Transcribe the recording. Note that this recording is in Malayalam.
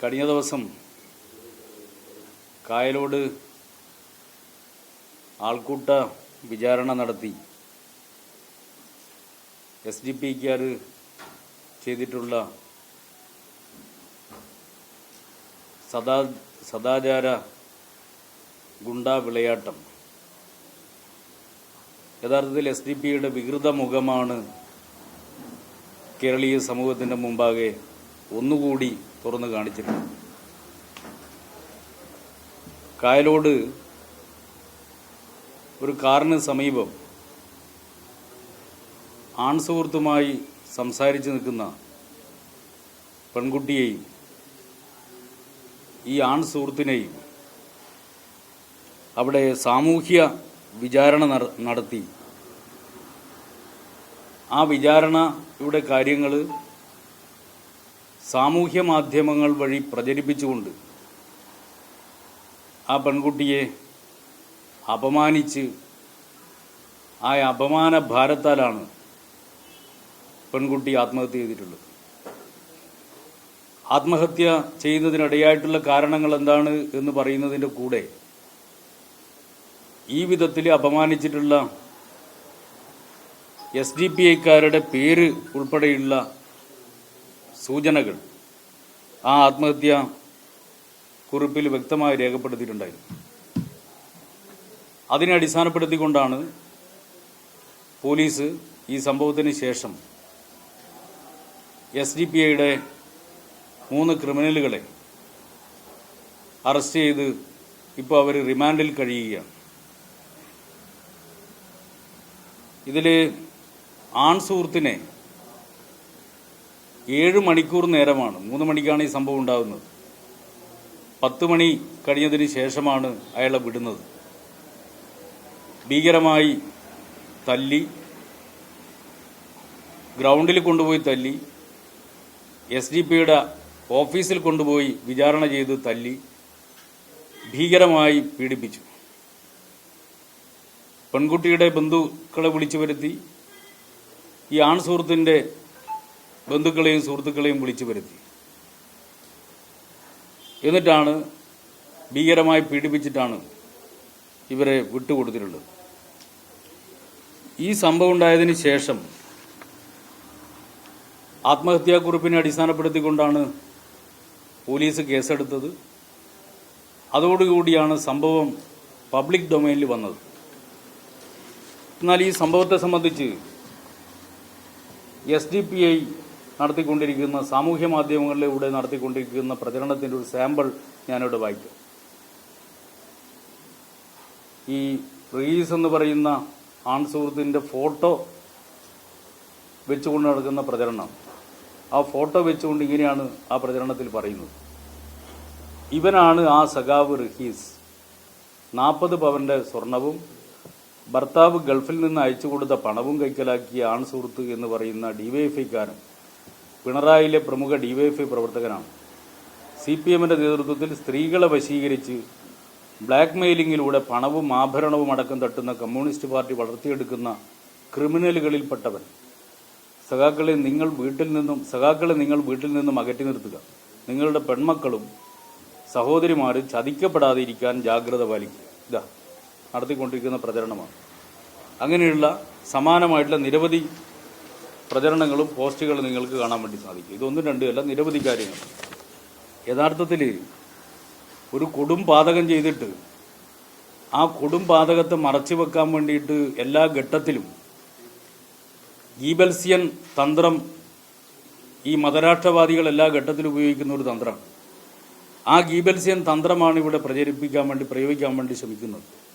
കഴിഞ്ഞ ദിവസം കായലോട് ആൾക്കൂട്ട വിചാരണ നടത്തി. എസ് ഡി പിക്കാർ ചെയ്തിട്ടുള്ള സദാ സദാചാര ഗുണ്ടാ വിളയാട്ടം. യഥാർത്ഥത്തിൽ എസ് ഡി പിയുടെ വികൃത മുഖമാണ് കേരളീയ സമൂഹത്തിന്റെ മുമ്പാകെ ഒന്നുകൂടി തുറന്നു കാണിച്ചിരുന്നു കായലോട് ഒരു കാറിന് സമീപം ആൺസുഹൃത്തുമായി സംസാരിച്ചു നിൽക്കുന്ന പെൺകുട്ടിയെയും ഈ ആൺ സുഹൃത്തിനെയും അവിടെ സാമൂഹ്യ വിചാരണ നട- നടത്തി. ആ വിചാരണ ഇവിടെ കാര്യങ്ങൾ സാമൂഹ്യ മാധ്യമങ്ങൾ വഴി പ്രചരിപ്പിച്ചുകൊണ്ട് ആ പെൺകുട്ടിയെ അപമാനിച്ച് ആ അപമാന ഭാരത്താലാണ് പെൺകുട്ടി ആത്മഹത്യ ചെയ്തിട്ടുള്ളത്. ആത്മഹത്യ ചെയ്യുന്നതിനിടയായിട്ടുള്ള കാരണങ്ങൾ എന്താണ് എന്ന് പറയുന്നതിന്റെ കൂടെ ഈ വിധത്തിൽ അപമാനിച്ചിട്ടുള്ള എസ് ഡി പി ഐക്കാരുടെ പേര് ഉൾപ്പെടെയുള്ള സൂചനകൾ ആ ആത്മഹത്യ കുറിപ്പിൽ വ്യക്തമായി രേഖപ്പെടുത്തിയിട്ടുണ്ടായിരുന്നു. അതിനെ അടിസ്ഥാനപ്പെടുത്തിക്കൊണ്ടാണ് പോലീസ് ഈ സംഭവത്തിന് ശേഷം എസ് ഡി പി ഐയുടെ മൂന്ന് ക്രിമിനലുകളെ അറസ്റ്റ് ചെയ്ത് ഇപ്പോൾ അവർ റിമാൻഡിൽ കഴിയുകയാണ്. ഇതിൽ ആൺ സുഹൃത്തിനെ ഏഴ് മണിക്കൂർ നേരമാണ്. മൂന്ന് മണിക്കാണ് ഈ സംഭവം ഉണ്ടാകുന്നത്. പത്ത് മണി കഴിഞ്ഞതിന് ശേഷമാണ് അയാളെ വിടുന്നത്. ഭീകരമായി തല്ലി ഗ്രൗണ്ടിൽ കൊണ്ടുപോയി തല്ലി എസ് ഡി പിയുടെ ഓഫീസിൽ കൊണ്ടുപോയി വിചാരണ ചെയ്ത് തല്ലി ഭീകരമായി പീഡിപ്പിച്ചു. പെൺകുട്ടിയുടെ ബന്ധുക്കളെ വിളിച്ചു വരുത്തി. ഈ ആൺ സുഹൃത്തിന്റെ ബന്ധുക്കളെയും സുഹൃത്തുക്കളെയും വിളിച്ചു വരുത്തി. എന്നിട്ടാണ് ഭീകരമായി പീഡിപ്പിച്ചിട്ടാണ് ഇവരെ വിട്ടുകൊടുത്തിട്ടുള്ളത്. ഈ സംഭവം ഉണ്ടായതിന് ശേഷം ആത്മഹത്യാക്കുറിപ്പിനെ അടിസ്ഥാനപ്പെടുത്തിക്കൊണ്ടാണ് പോലീസ് കേസെടുത്തത്. അതോടുകൂടിയാണ് സംഭവം പബ്ലിക് ഡൊമൈനിൽ വന്നത്. എന്നാൽ ഈ സംഭവത്തെ സംബന്ധിച്ച് എസ് ഡി പി ഐ നടത്തിക്കൊണ്ടിരിക്കുന്ന സാമൂഹ്യ മാധ്യമങ്ങളിലൂടെ നടത്തിക്കൊണ്ടിരിക്കുന്ന പ്രചരണത്തിന്റെ ഒരു സാമ്പിൾ ഞാനിവിടെ വായിക്കും. ഈ റീസ് എന്ന് പറയുന്ന ആൺ സുഹൃത്തിന്റെ ഫോട്ടോ വെച്ചുകൊണ്ട് നടക്കുന്ന പ്രചരണം. ആ ഫോട്ടോ വെച്ചുകൊണ്ട് ഇങ്ങനെയാണ് ആ പ്രചരണത്തിൽ പറയുന്നത്. ഇവനാണ് ആ സഖാവ് റഹീസ്. നാൽപ്പത് പവന്റെ സ്വർണവും ഭർത്താവ് ഗൾഫിൽ നിന്ന് അയച്ചു കൊടുത്ത പണവും കൈക്കലാക്കിയ ആൺ സുഹൃത്ത് എന്ന് പറയുന്ന ഡിവൈഎഫ്ഐക്കാരൻ പിണറായിലെ പ്രമുഖ ഡിവൈഎഫ്ഐ പ്രവർത്തകനാണ്. സി പി എമ്മിന്റെ നേതൃത്വത്തിൽ സ്ത്രീകളെ വശീകരിച്ച് ബ്ലാക്ക് മെയിലിങ്ങിലൂടെ പണവും ആഭരണവും അടക്കം തട്ടുന്ന കമ്മ്യൂണിസ്റ്റ് പാർട്ടി വളർത്തിയെടുക്കുന്ന ക്രിമിനലുകളിൽപ്പെട്ടവൻ. സഖാക്കളെ നിങ്ങൾ വീട്ടിൽ നിന്നും സഖാക്കളെ നിങ്ങൾ വീട്ടിൽ നിന്നും അകറ്റി നിർത്തുക. നിങ്ങളുടെ പെൺമക്കളും സഹോദരിമാരും ചതിക്കപ്പെടാതിരിക്കാൻ ജാഗ്രത പാലിക്കുക. ഇതാ നടത്തിക്കൊണ്ടിരിക്കുന്ന പ്രചരണമാണ്. അങ്ങനെയുള്ള സമാനമായിട്ടുള്ള നിരവധി പ്രചരണങ്ങളും പോസ്റ്റുകളും നിങ്ങൾക്ക് കാണാൻ വേണ്ടി സാധിക്കും. ഇതൊന്നും രണ്ടുമല്ല നിരവധി കാര്യങ്ങൾ. യഥാർത്ഥത്തിൽ ഒരു കൊടും പാതകം ചെയ്തിട്ട് ആ കൊടും പാതകത്തെ മറച്ചു വെക്കാൻ വേണ്ടിയിട്ട് എല്ലാ ഘട്ടത്തിലും ഗീബൽസിയൻ തന്ത്രം ഈ മതരാഷ്ട്രവാദികൾ എല്ലാ ഘട്ടത്തിലും ഉപയോഗിക്കുന്ന ഒരു തന്ത്രമാണ്. ആ ഗീബൽസിയൻ തന്ത്രമാണ് ഇവിടെ പ്രചരിപ്പിക്കാൻ വേണ്ടി പ്രയോഗിക്കാൻ വേണ്ടി ശ്രമിക്കുന്നത്.